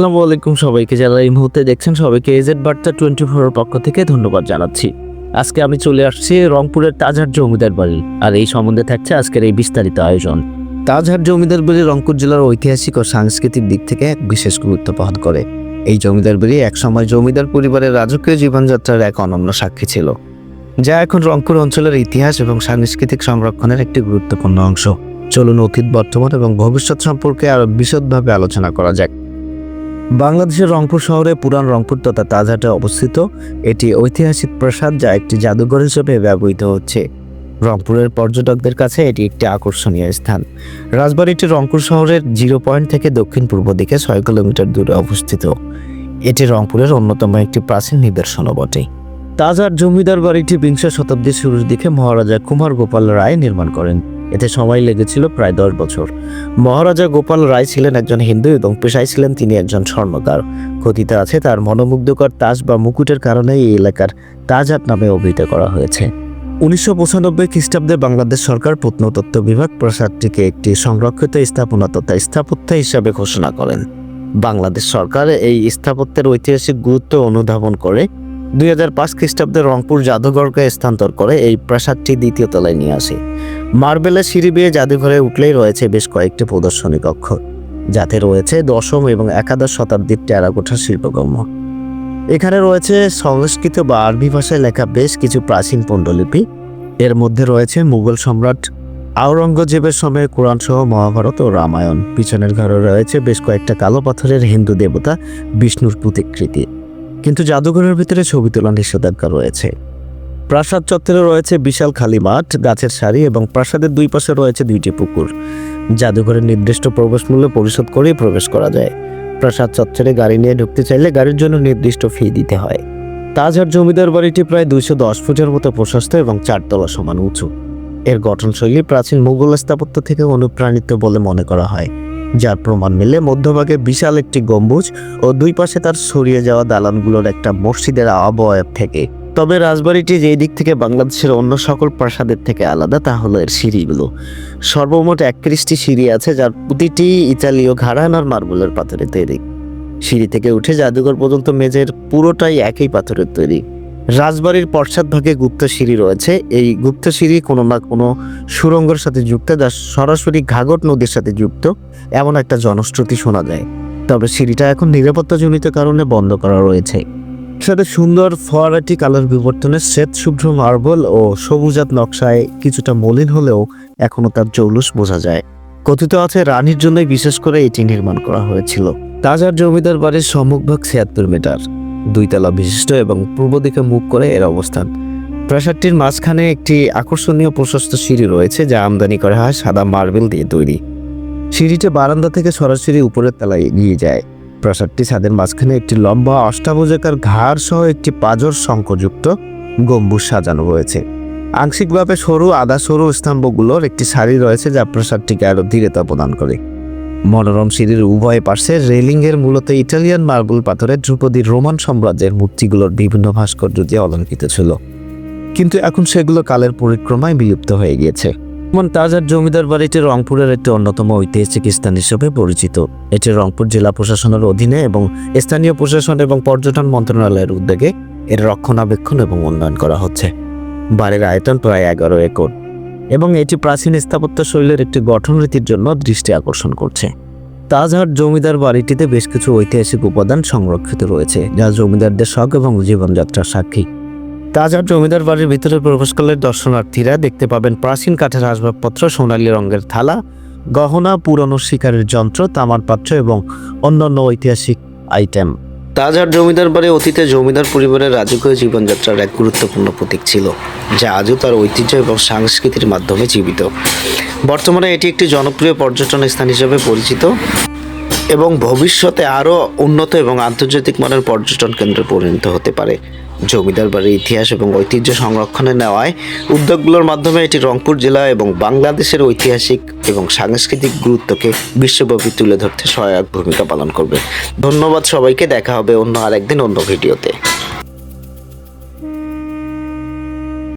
আসসালামু আলাইকুম সবাইকে। যারা এই মুহূর্তে দেখছেন, সবাইকে এজেড বার্তা টোয়েন্টি ফোরের পক্ষ থেকে ধন্যবাদ জানাচ্ছি। আজকে আমি চলে আসছি রংপুরের তাজহাট জমিদার বাড়ি আর এই সম্বন্ধে থাকছে আজকের এই বিস্তারিত আয়োজন। তাজহাট জমিদার বাড়ি রংপুর জেলার ঐতিহাসিক ও সাংস্কৃতিক দিক থেকে এক বিশেষ গুরুত্ব বহন করে। এই জমিদার বাড়ি একসময় জমিদার পরিবারের রাজকীয় জীবনযাত্রার এক অনন্য সাক্ষী ছিল, যা এখন রংপুর অঞ্চলের ইতিহাস এবং সাংস্কৃতিক সংরক্ষণের একটি গুরুত্বপূর্ণ অংশ। চলুন অতীত, বর্তমান এবং ভবিষ্যৎ সম্পর্কে আরও বিশদভাবে আলোচনা করা যাক। বাংলাদেশের রংপুর শহরে পুরান রংপুর তথা তাজহাটে অবস্থিত এটি ঐতিহাসিক প্রাসাদ যা একটি জাদুঘর হিসেবে ব্যবহৃত হচ্ছে। রংপুরের পর্যটকদের কাছে এটি একটি আকর্ষণীয় স্থান। রাজবাড়িটি রংপুর শহরের জিরো পয়েন্ট থেকে দক্ষিণ পূর্ব দিকে ছয় কিলোমিটার দূরে অবস্থিত। এটি রংপুরের অন্যতম একটি প্রাচীন নিদর্শনও বটে। তাজহাট জমিদার বাড়িটি বিংশ শতাব্দীর শুরুর দিকে মহারাজা কুমার গোপাল রায় নির্মাণ করেন। এতে সময় লেগেছিল প্রায় দশ বছর। মহারাজা গোপাল রায় ছিলেন একজন হিন্দু এবং পেশায় ছিলেন তিনি একজন স্বর্ণকার। কথিত আছে তার মনোমুগ্ধকর তাজ বা মুকুটের কারণে এই এলাকার তাজহাট নামে অভিহিত করা হয়েছে। উনিশশো পঁচানব্বই খ্রিস্টাব্দে বাংলাদেশ সরকার প্রত্নতত্ত্ব বিভাগ প্রাসাদটিকে একটি সংরক্ষিত স্থাপনা তথা স্থাপত্য হিসাবে ঘোষণা করেন। বাংলাদেশ সরকার এই স্থাপত্যের ঐতিহাসিক গুরুত্ব অনুধাবন করে দুই হাজার পাঁচ খ্রিস্টাব্দে রংপুর জাদুঘরকে স্থানান্তর করে এই প্রাসাদটি দ্বিতীয় তলায় নিয়ে আসে। মার্বেলের সিঁড়ি বেয়ে জাদুঘরে উঠলেই রয়েছে বেশ কয়েকটি প্রদর্শনী কক্ষ, যাতে রয়েছে দশম এবং একাদশ শতাব্দীর টেরাকোঠা শিল্পকর্ম। এখানে রয়েছে সংস্কৃত বা আরবি ভাষায় লেখা বেশ কিছু প্রাচীন পণ্ডলিপি। এর মধ্যে রয়েছে মুঘল সম্রাট আওরঙ্গজেবের সময়ে কোরআন সহ মহাভারত ও রামায়ণ। পিছনের ঘরে রয়েছে বেশ কয়েকটা কালো পাথরের হিন্দু দেবতা বিষ্ণুর প্রতিকৃতি। কিন্তু জাদুঘরের ভিতরে ছবি তোলা নিষেধাজ্ঞা রয়েছে। প্রাসাদ চত্বরে রয়েছে বিশাল খালি মাঠ, গাছের সারি এবং প্রাসাদের দুই পাশে রয়েছে দুইটি পুকুর। জাদুঘরের নির্দিষ্ট প্রবেশ মূল্য পরিশোধ করেই প্রবেশ করা যায়। প্রাসাদ চত্বরে গাড়ি নিয়ে ঢুকতে চাইলে গাড়ির জন্য নির্দিষ্ট ফি দিতে হয়। তাজহাট জমিদার বাড়িটি প্রায় দুইশো দশ ফুটের মতো প্রশস্ত এবং চারতলা সমান উঁচু। এর গঠনশৈলী প্রাচীন মুঘল স্থাপত্য থেকে অনুপ্রাণিত বলে মনে করা হয়। যার প্রমাণ মিলে মধ্যভাগে বিশাল একটি গম্বুজ ও দুই পাশে তার ছড়িয়ে যাওয়া দালানগুলোর একটা মসজিদের আবয়ব থেকে। তবে রাজবাড়িটি যেই দিক থেকে বাংলাদেশের অন্য সকল প্রাসাদের থেকে আলাদা, তা হলো এর সিঁড়িগুলো। সর্বমোট একত্রিশটি সিঁড়ি আছে, যার প্রতিটি ইতালীয় ঘাড়ান আর মার্বেলের পাথরে তৈরি। সিঁড়ি থেকে উঠে জাদুঘর পর্যন্ত মেঝের পুরোটাই একই পাথরের তৈরি। রাজবাড়ির পশ্চাৎভাগে গুপ্ত সিঁড়ি রয়েছে। এই গুপ্ত সিঁড়ি কোনো না কোনো সুরঙ্গের সাথে যুক্ত, যা সরাসরি ঘাগট নদীর সাথে যুক্ত। এমন একটা জনশ্রুতি শোনা যায়। তবে সিঁড়িটা এখন নিরাপত্তাজনিত কারণে বন্ধ করা রয়েছে। সাথে সুন্দর ফোয়ারাটি কালার বিবর্তনে শ্বেত শুভ্র মার্বল ও সবুজাত নকশায় কিছুটা মলিন হলেও এখনও তার জৌলুস বোঝা যায়। কথিত আছে, রানীর জন্যই বিশেষ করে এটি নির্মাণ করা হয়েছিল। তাজার জমিদার বাড়ির সম্মুখভাগ ছিয়াত্তর মিটার। দুইতলা বিশিষ্ট এবং পূর্ব দিকে মুখ করে এর অবস্থান। প্রাসাদটির মাঝখানে একটি আকর্ষণীয় প্রশস্ত সিঁড়ি রয়েছে যা আমদানি করা হয় সাদা মার্বেল দিয়ে তৈরি। সিঁড়িটা বারান্দা থেকে সরাসরি উপরের তলায় এগিয়ে যায়। প্রাসাদটি ছাদের মাঝখানে একটি লম্বা অষ্টাভুজাকার ঘাড় সহ একটি পাজর শঙ্কযুক্ত গম্বুজ সাজানো রয়েছে। আংশিকভাবে সরু, আধা সরু স্তম্ভগুলোর একটি সারি রয়েছে যা প্রাসাদটিকে আরও দৃঢ়তা প্রদান করে। মনোরম সিঁড়ির উভয় পাশে রেলিংয়ের মূলত ইটালিয়ান মার্বেল পাথরের ধ্রুপদী রোমান সাম্রাজ্যের মূর্তিগুলোর বিভিন্ন ভাস্কর্য দিয়ে অলঙ্কৃত ছিল। কিন্তু এখন সেগুলো কালের পরিক্রমায় বিলুপ্ত হয়ে গিয়েছে। যেমন তাজার জমিদার বাড়িটি রংপুরের একটি অন্যতম ঐতিহাসিক স্থান হিসেবে পরিচিত। এটি রংপুর জেলা প্রশাসনের অধীনে এবং স্থানীয় প্রশাসন এবং পর্যটন মন্ত্রণালয়ের উদ্যোগে এর রক্ষণাবেক্ষণ এবং উন্নয়ন করা হচ্ছে। বাড়ির আয়তন প্রায় এগারো একর। এবং এটি প্রাচীন স্থাপত্য শৈলীর একটি গঠন রীতির জন্য দৃষ্টি আকর্ষণ করছে। তাজহাট জমিদার বাড়িটিতে বেশ কিছু ঐতিহাসিক উপাদান সংরক্ষিত রয়েছে, যা জমিদারদের শখ এবং জীবনযাত্রার সাক্ষী। তাজহাট জমিদার বাড়ির ভিতরে প্রবেশ করলে দর্শনার্থীরা দেখতে পাবেন প্রাচীন কাঠের আসবাবপত্র, সোনালী রঙের থালা, গহনা, পুরনো শিকারের যন্ত্র, তামার পাত্র এবং অন্যান্য ঐতিহাসিক আইটেম তাজহাট জমিদার বাড়ি অতীতে জমিদার পরিবারের রাজকীয় জীবনযাত্রার এক গুরুত্বপূর্ণ প্রতীক ছিল, যা আজও তার ঐতিহ্য এবং সংস্কৃতির মাধ্যমে জীবিত। বর্তমানে এটি একটি জনপ্রিয় পর্যটন স্থান হিসেবে পরিচিত এবং ভবিষ্যতে আরও উন্নত এবং আন্তর্জাতিক মানের পর্যটন কেন্দ্রে পরিণত হতে পারে। জমিদার বাড়ির ইতিহাস এবং ঐতিহ্য সংরক্ষণে নেওয়ায় উদ্যোগগুলোর মাধ্যমে এটি রংপুর জেলা এবং বাংলাদেশের ঐতিহাসিক এবং সাংস্কৃতিক গুরুত্বকে বিশ্বব্যাপী তুলে ধরতে সহায়ক ভূমিকা পালন করবে। ধন্যবাদ সবাইকে, দেখা হবে অন্য আরেকদিন অন্য ভিডিওতে।